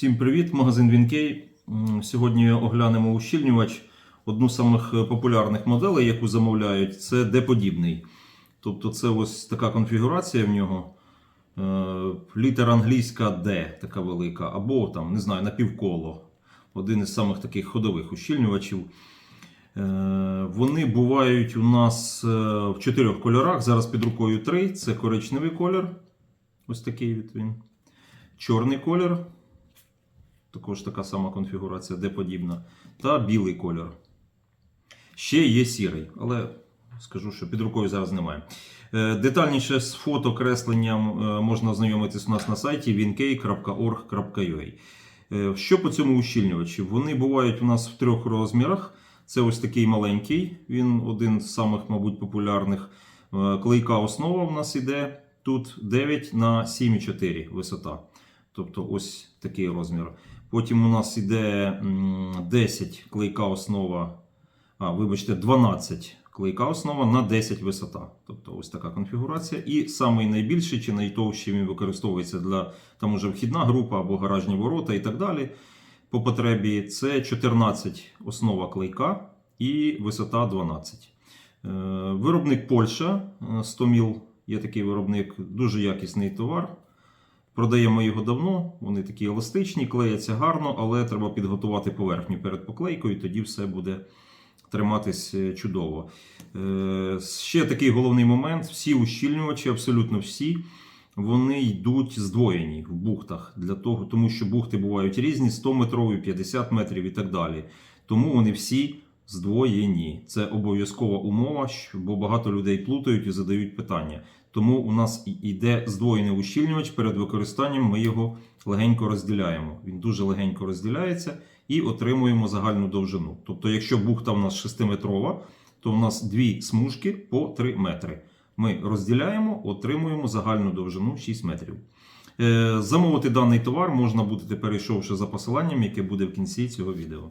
Всім привіт, магазин Вінкей. Сьогодні оглянемо ущільнювач. Одну з самих е, популярних моделей, яку замовляють, це D-подібний. Тобто це ось така конфігурація в нього. Е, Літера англійська D, така велика, або там, не знаю, напівколо. Один із самих таких ходових ущільнювачів. Е, Вони бувають у нас в чотирьох кольорах. Зараз під рукою три. Це коричневий колір. Ось такий від він. Чорний колір. Також така сама конфігурація, де подібна. Та білий колір. Ще є сірий, але скажу, що під рукою зараз немає. Е, Детальніше з фотокресленням е, можна ознайомитись у нас на сайті winkey.org.ua. Е, Що по цьому ущільнювачі? Вони бувають у нас в трьох розмірах. Це ось такий маленький, він один з самих, мабуть, популярних. Клейка основа в нас іде тут 9 на 7,4 висота. Тобто ось такий розмір. Потім у нас іде 10 клейка основа, а, вибачте, 12 клейка основа на 10 висота. Тобто ось така конфігурація. І самий найбільший чи найтовщий він використовується для там уже вхідна група або гаражні ворота і так далі. По потребі це 14 основа клейка і висота 12. Е, Виробник Польща е, 100 міл. Є такий виробник, дуже якісний товар. Продаємо його давно, вони такі еластичні, клеяться гарно, але треба підготувати поверхню перед поклейкою, тоді все буде триматись е, чудово. Е, Ще такий головний момент: всі ущільнювачі, абсолютно всі, вони йдуть здвоєні в бухтах, для того, тому що бухти бувають різні: 100 метрові, 50 метрів і так далі. Тому вони всі здвоєні. Це обов'язкова умова, бо багато людей плутають і задають питання. Тому у нас йде здвоєний ущільнювач. Перед використанням ми його легенько розділяємо. Він дуже легенько розділяється і отримуємо загальну довжину. Тобто, якщо бухта у нас 6-метрова, то у нас дві смужки по 3 метри. Ми розділяємо, отримуємо загальну довжину 6 метрів. Е, Замовити даний товар можна буде, перейшовши за посиланням, яке буде в кінці цього відео.